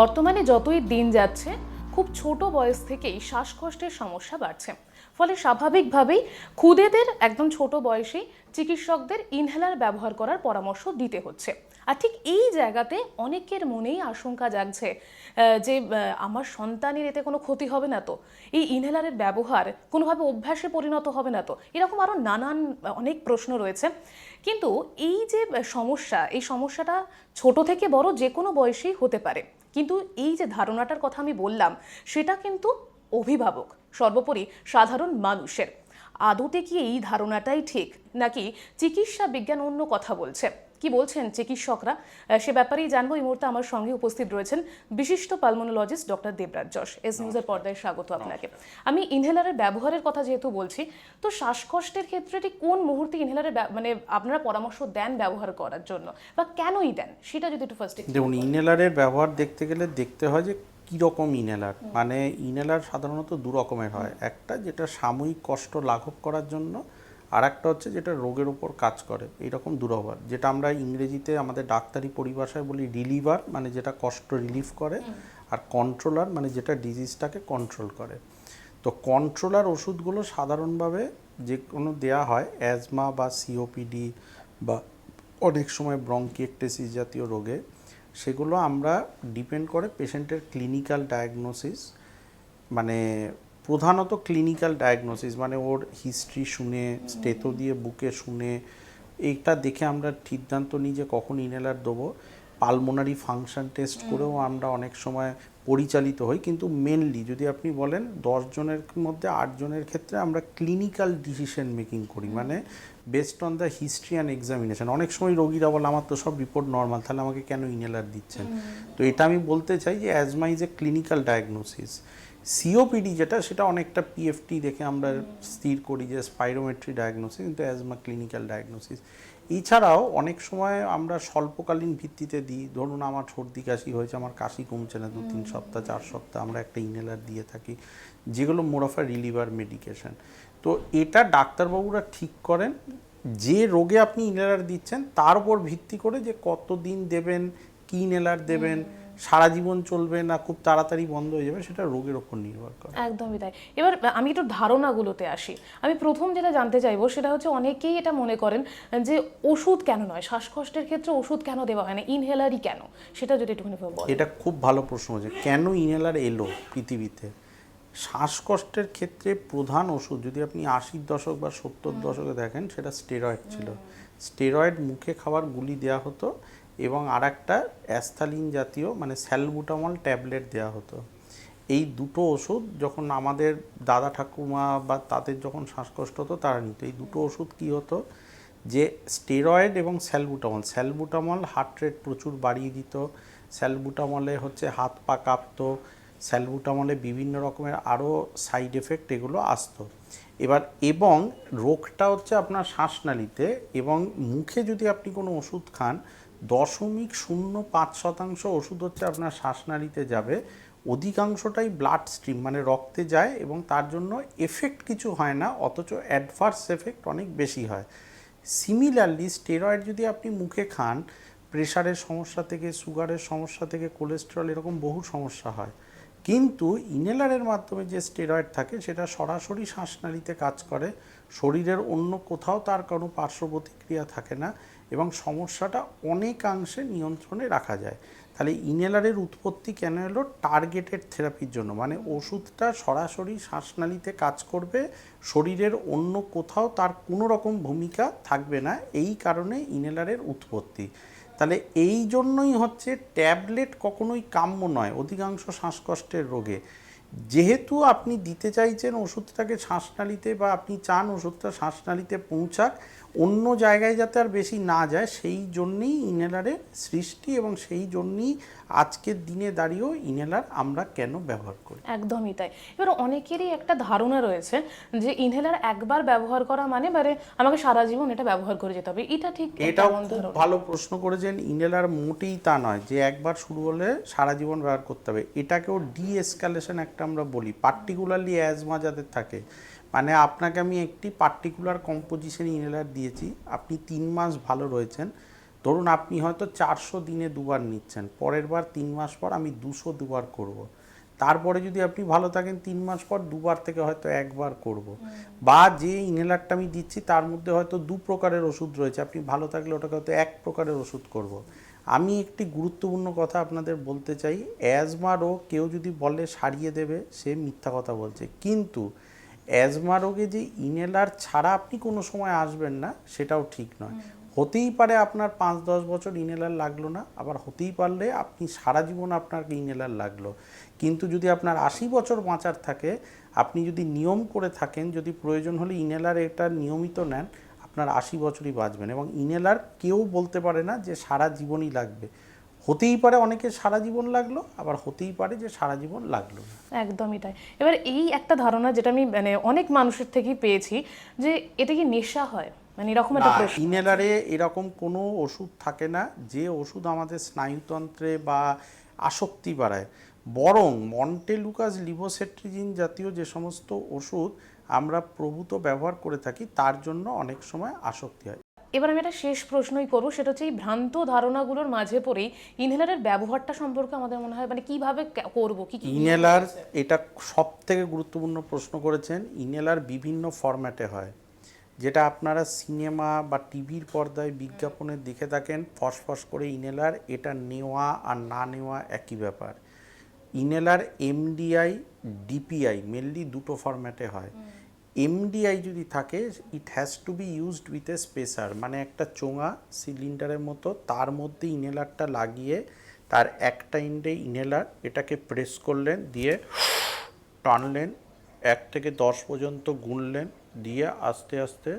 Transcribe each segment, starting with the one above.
বর্তমানে যতই দিন যাচ্ছে, খুব ছোট বয়স থেকেই শ্বাসকষ্টের সমস্যা বাড়ছে। ফলে স্বাভাবিকভাবেই খুদেদের একদম ছোট বয়সেই চিকিৎসকদের ইনহেলার ব্যবহার করার পরামর্শ দিতে হচ্ছে। আর ঠিক এই জায়গাতে অনেকের মনেই আশঙ্কা জাগছে যে আমার সন্তানের এতে কোনো ক্ষতি হবে না তো। এই ইনহেলারের ব্যবহার কোনোভাবে অভ্যাসে পরিণত হবে না তো। এরকম আরও নানান অনেক প্রশ্ন রয়েছে। কিন্তু এই যে সমস্যা, এই সমস্যাটা ছোট থেকে বড় যে কোনো বয়সেই হতে পারে। কিন্তু এই যে ধারণাটার কথা আমি বললাম, সেটা কিন্তু অভিভাবক, সর্বোপরি সাধারণ মানুষের। আদতে কি এই ধারণাটাই ঠিক? নাকি চিকিৎসা বিজ্ঞান অন্য কথা বলছে? কি বলছেন চিকিৎসকরা? সে ব্যাপারেই জানব। এই মুহূর্তে আমার সঙ্গে উপস্থিত রয়েছেন বিশিষ্ট pulmonologist doctor Debraj Jash. S নিউজের পর্দায় স্বাগত আপনাকে। আমি ইনহেলারের ব্যবহারের কথা যেহেতু বলছি তো শ্বাসকষ্টের ক্ষেত্রে ঠিক কোন মুহূর্তে ইনহেলারের মানে আপনারা পরামর্শ দেন ব্যবহার করার জন্য? বা কেনই দেন? সেটা যদি একটু ফার্স্ট দেখুন ইনহেলারের ব্যবহার দেখতে গেলে দেখতে হয় যে কীরকম ইনহেলার? মানে ইনহেলার সাধারণত দু রকমের হয়। একটা যেটা সাময়িক কষ্ট লাঘব করার জন্য আর একটা হচ্ছে যেটা রোগের উপর কাজ করে। এইরকম দুরবার যেটা আমরা ইংরেজিতে আমাদের ডাক্তারি পরিভাষায় বলি রিলিভার মানে যেটা কষ্ট রিলিফ করে আর কন্ট্রোলার মানে যেটা ডিজিজটাকে কন্ট্রোল করে। তো কন্ট্রোলার ওষুধগুলো সাধারণভাবে যে কোনো দেয়া হয় অ্যাজমা বা সিওপিডি বা অনেক সময় ব্রঙ্কিয়েকটেসিস জাতীয় রোগে। সেগুলো আমরা ডিপেন্ড করে পেশেন্টের ক্লিনিক্যাল ডায়াগনোসিস মানে প্রধানত ক্লিনিক্যাল ডায়াগনোসিস মানে ওর হিস্ট্রি শুনে স্টেতো দিয়ে বুকে শুনে এইটা দেখে আমরা সিদ্ধান্ত নিই যে কখন ইনেলার দেবো। পালমোনারি ফাংশন টেস্ট করেও আমরা অনেক সময় পরিচালিত হই কিন্তু মেনলি যদি আপনি বলেন দশজনের মধ্যে আটজনের ক্ষেত্রে আমরা ক্লিনিক্যাল ডিসিশন মেকিং করি। মানে based on the history and examination অনেক সময় রোগীরা বলে আমার তো সব রিপোর্ট নর্মাল তাহলে আমাকে কেন ইনহেলার দিচ্ছেন? তো এটা আমি বলতে চাই যে asthma is a clinical diagnosis COPD যেটা সেটা অনেকটা পিএফটি দেখে আমরা স্থির করি যে স্পাইরোমেট্রি ডায়াগনোসিস কিন্তু অ্যাজমা ক্লিনিক্যাল ডায়াগনোসিস এছাড়াও অনেক সময় আমরা স্বল্পকালীন ভিত্তিতে দিই। ধরুন আমার সর্দি কাশি হয়েছে আমার কাশি কমছে না দু তিন সপ্তাহ চার সপ্তাহ আমরা একটা ইনহেলার দিয়ে থাকি যেগুলো মোরাফা রিলিভার মেডিকেশন তো এটা ডাক্তারবাবুরা ঠিক করেন যে রোগে আপনি ইনহেলার দিচ্ছেন তার উপর ভিত্তি করে যে কতদিন দেবেন কি ইনহেলার দেবেন সারা জীবন চলবে না খুব তাড়াতাড়ি বন্ধ হয়ে যাবে সেটা রোগের ওপর নির্ভর করে। একদমই তাই। এবার আমি একটু ধারণাগুলোতে আসি। আমি প্রথম যেটা জানতে চাইব সেটা হচ্ছে অনেকেই এটা মনে করেন যে ওষুধ কেন নয়? শ্বাসকষ্টের ক্ষেত্রে ওষুধ কেন দেওয়া হয় না? ইনহেলারই কেন? সেটা যদি একটুখানি এটা খুব ভালো প্রশ্ন হচ্ছে কেন ইনহেলার এলো পৃথিবীতে? শ্বাসকষ্টের ক্ষেত্রে প্রধান ওষুধ যদি আপনি আশির দশক বা সত্তর দশকে দেখেন সেটা স্টেরয়েড ছিল। স্টেরয়েড মুখে খাবার গুলি দেওয়া হতো এবং আর একটা অ্যাস্থালিন জাতীয় মানে স্যালবুটামল ট্যাবলেট দেওয়া হতো। এই দুটো ওষুধ যখন আমাদের দাদা ঠাকুমা বা তাদের যখন শ্বাসকষ্ট হতো, তারা নিত। এই দুটো ওষুধ কী হতো? যে স্টেরয়েড এবং স্যালবুটামল স্যালবুটামল হার্ট রেট প্রচুর বাড়িয়ে দিত। স্যালবুটামলে হচ্ছে হাত পা কাঁপতো। স্যালবুটামলে বিভিন্ন রকমের আরও সাইড এফেক্ট এগুলো আসতো। এবার এবং রোগটা হচ্ছে আপনার শ্বাসনালীতে এবং মুখে যদি আপনি কোনো ওষুধ খান দশমিক শূন্য পাঁচ শতাংশ ওষুধ হচ্ছে আপনার শ্বাসনালীতে যাবে। অধিকাংশটাই ব্লাড স্ট্রিম মানে রক্তে যায় এবং তার জন্য এফেক্ট কিছু হয় না, অথচ অ্যাডভার্স এফেক্ট অনেক বেশি হয়। সিমিলারলি স্টেরয়েড যদি আপনি মুখে খান প্রেশারের সমস্যা থেকে সুগারের সমস্যা থেকে কোলেস্টেরল এরকম বহু সমস্যা হয়। কিন্তু ইনহেলারের মাধ্যমে যে স্টেরয়েড থাকে, সেটা সরাসরি শ্বাসনালীতে কাজ করে। শরীরের অন্য কোথাও তার কোনো পার্শ্ব প্রতিক্রিয়া থাকে না এবং সমস্যাটা অনেকাংশে নিয়ন্ত্রণে রাখা যায়। তাহলে ইনহেলারের উৎপত্তি কেন এলো? টার্গেটেড থেরাপির জন্য। মানে ওষুধটা সরাসরি শ্বাসনালীতে কাজ করবে, শরীরের অন্য কোথাও তার কোনো রকম ভূমিকা থাকবে না। এই কারণে ইনহেলারের উৎপত্তি। তাহলে এই জন্যই হচ্ছে ট্যাবলেট কখনোই কাম্য নয় অধিকাংশ শ্বাসকষ্টের রোগে। যেহেতু আপনি দিতে চাইছেন ওষুধটাকে শ্বাসনালীতে বা আপনি চান ওষুধটা শ্বাসনালীতে পৌঁছাক অন্য জায়গায় যাতে আর বেশি না যায় সেই জন্যেই ইনহেলারের সৃষ্টি এবং সেই জন্যেই আজকের দিনে দাঁড়িয়েও ইনহেলার আমরা কেন ব্যবহার করি? একদমই তাই। এবার অনেকেরই একটা ধারণা রয়েছে যে ইনহেলার একবার ব্যবহার করা মানে মানে আমাকে সারা জীবন এটা ব্যবহার করে যেতে হবে। এটা ঠিক এটা খুব ভালো প্রশ্ন করেছেন ইনহেলার মোটেই তা নয় যে একবার শুরু হলে সারা জীবন ব্যবহার করতে হবে। এটাকেও ডি এসকালেশন একটা আমরা বলি পার্টিকুলারলি অ্যাজমা যাদের থাকে মানে আপনাকে আমি একটি পার্টিকুলার কম্পোজিশন ইনহেলার দিয়েছি। আপনি তিন মাস ভালো রয়েছেন। ধরুন আপনি হয়তো চারশো দিনে দুবার নিচ্ছেন। পরের বার তিন মাস পর আমি দুশো দুবার করব। তারপরে যদি আপনি ভালো থাকেন তিন মাস পর দুবার থেকে হয়তো একবার করব। বা যে ইনহেলারটা আমি দিচ্ছি তার মধ্যে হয়তো দু প্রকারের ওষুধ রয়েছে। আপনি ভালো থাকলে ওটাকে হয়তো এক প্রকারের ওষুধ করব। আমি একটি গুরুত্বপূর্ণ কথা আপনাদের বলতে চাই। অ্যাজমা রোগ কেউ যদি বলে সারিয়ে দেবে সে মিথ্যা কথা বলছে। কিন্তু অ্যাজমা রোগে যে ইনহেলার ছাড়া আপনি কোনো সময় আসবেন না, সেটাও ঠিক নয়। হতেই পারে আপনার পাঁচ দশ বছর ইনহেলার লাগল না, আবার হতেই পারলে আপনি সারা জীবন আপনার ইনহেলার লাগল। কিন্তু যদি আপনার আশি বছর বাঁচার থাকে, আপনি যদি নিয়ম করে থাকেন, যদি প্রয়োজন হলে ইনহেলার এটা নিয়মিত নেন, আপনার আশি বছরই বাঁচবেন এবং ইনহেলার কেউ বলতে পারে না যে সারা জীবনই লাগবে। হতেই পারে অনেকে সারা জীবন লাগল আবার হতেই পারে যে সারা জীবন লাগল না। একদমই তাই। এবার এই একটা ধারণা যেটা আমি মানে অনেক মানুষের থেকেই পেয়েছি যে এটা কি নেশা হয়? মানে এরকম একটা প্রশ্ন। ইনহেলারে এরকম কোনো ওষুধ থাকে না যে ওষুধ আমাদের স্নায়ুতন্ত্রে বা আসক্তি বাড়ায়। বরং মন্টেলুকাস লিভোসেট্রিজিন জাতীয় যে সমস্ত ওষুধ আমরা প্রভূত ব্যবহার করে থাকি তার জন্য অনেক সময় আসক্তি হয়। এবার আমি একটা শেষ প্রশ্নই করব সেটা হচ্ছে এই ভ্রান্ত ধারণাগুলোর মাঝে পড়েই ইনহেলারের ব্যবহারটা সম্পর্কে আমাদের মনে হয় মানে কীভাবে করব কি ইনহেলার এটা সব থেকে গুরুত্বপূর্ণ প্রশ্ন করেছেন ইনহেলার বিভিন্ন ফরম্যাটে হয়। যেটা আপনারা সিনেমা বা টিভির পর্দায় বিজ্ঞাপনের দেখে থাকেন ফসফস করে ইনহেলার এটা নেওয়া আর না নেওয়া একই ব্যাপার। ইনহেলার এমডিআই ডিপিআই মেনলি দুটো ফরম্যাটে হয়। এমডিআই যদি থাকে it has to be used with a spacer মানে একটা চোঙা সিলিন্ডারের মতো, তার মধ্যে ইনহেলারটা লাগিয়ে, তার একটা ইন্ডে ইনহেলার এটাকে প্রেস করলেন, দিয়ে টানলেন, এক থেকে দশ পর্যন্ত গুনলেন, দিয়ে আস্তে আস্তে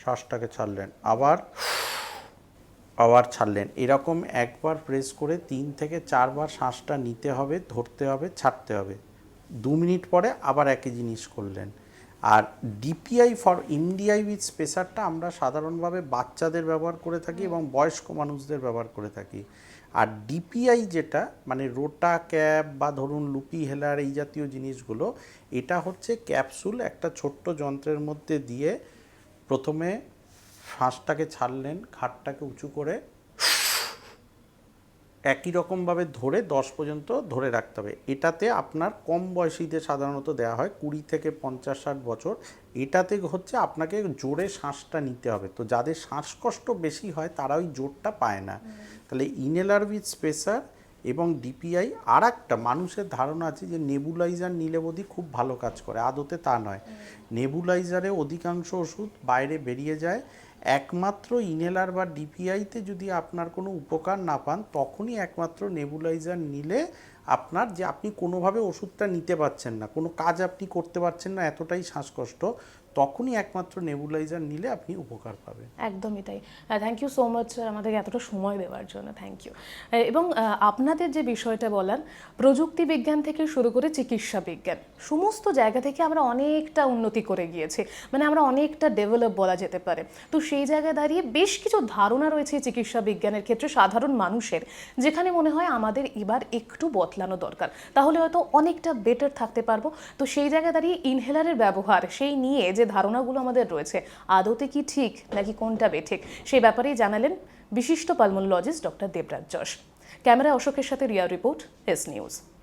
শ্বাসটাকে ছাড়লেন, আবার আবার ছাড়লেন। এরকম একবার প্রেস করে তিন থেকে চারবার শ্বাসটা নিতে হবে, ধরতে হবে, ছাড়তে হবে। দু মিনিট পরে আবার একই জিনিস করলেন। আর ডিপিআই ফর ইন্ডিয়াই উইথ স্পেসারটা আমরা সাধারণভাবে বাচ্চাদের ব্যবহার করে থাকি এবং বয়স্ক মানুষদের ব্যবহার করে থাকি। আর ডিপিআই যেটা মানে রোটা ক্যাপ বা ধরুন লুপি হেলার এই জাতীয় জিনিসগুলো এটা হচ্ছে ক্যাপসুল একটা ছোট্ট যন্ত্রের মধ্যে দিয়ে প্রথমে শ্বাসটাকে ছাড়লেন খাটটাকে উঁচু করে একই রকমভাবে ধরে দশ পর্যন্ত ধরে রাখতে হবে। এটাতে আপনার কম বয়সীদের সাধারণত দেওয়া হয় কুড়ি থেকে পঞ্চাশ ষাট বছর। এটাতে হচ্ছে আপনাকে জোরে শ্বাসটা নিতে হবে। তো যাদের শ্বাসকষ্ট বেশি হয় তারা ওই জোরটা পায় না। তাহলে ইনহেলার উইথ স্পেসার এবং ডিপিআই আর একটা মানুষের ধারণা আছে যে নেবুলাইজার নিলে বোধহয় খুব ভালো কাজ করে, আদতে তা নয়। নেবুলাইজারে অধিকাংশ ওষুধ বাইরে বেরিয়ে যায়। একমাত্র ইনহেলার বা ডিপিআইতে যদি আপনার কোনো উপকার না পান, তখনই একমাত্র নেবুলাইজার নিলে আপনার যে আপনি কোনোভাবে ওষুধটা নিতে পারছেন না, কোনো কাজ আপনি করতে পারছেন না, এতটাই শ্বাসকষ্ট। তখনই একমাত্র নেবুলাইজার নিলে আপনি উপকার পাবেন। একদমই তাই। Thank you so much sir আমাদেরকে এতটা সময় দেওয়ার জন্য থ্যাংক ইউ এবং আপনাদের যে বিষয়টা বলার, প্রযুক্তি বিজ্ঞান থেকে শুরু করে চিকিৎসা বিজ্ঞান, সমস্ত জায়গা থেকে আমরা অনেকটা উন্নতি করে গিয়েছি। মানে আমরা অনেকটা ডেভেলপ বলা যেতে পারে। তো সেই জায়গায় দাঁড়িয়ে বেশ কিছু ধারণা রয়েছে চিকিৎসা বিজ্ঞানের ক্ষেত্রে সাধারণ মানুষের, যেখানে মনে হয় আমাদের এবার একটু বদলানো দরকার। তাহলে হয়তো অনেকটা বেটার থাকতে পারব। তো সেই জায়গায় দাঁড়িয়ে ইনহেলারের ব্যবহার, সেই নিয়ে যে ধারণাগুলো আমাদের রয়েছে, আদতে কি ঠিক নাকি কোনটা বেঠিক? সেই ব্যাপারেই জানালেন বিশিষ্ট pulmonologist doctor Debraj Jash. Camera অশোকের সাথে রিয়া রিপোর্ট, এস নিউজ।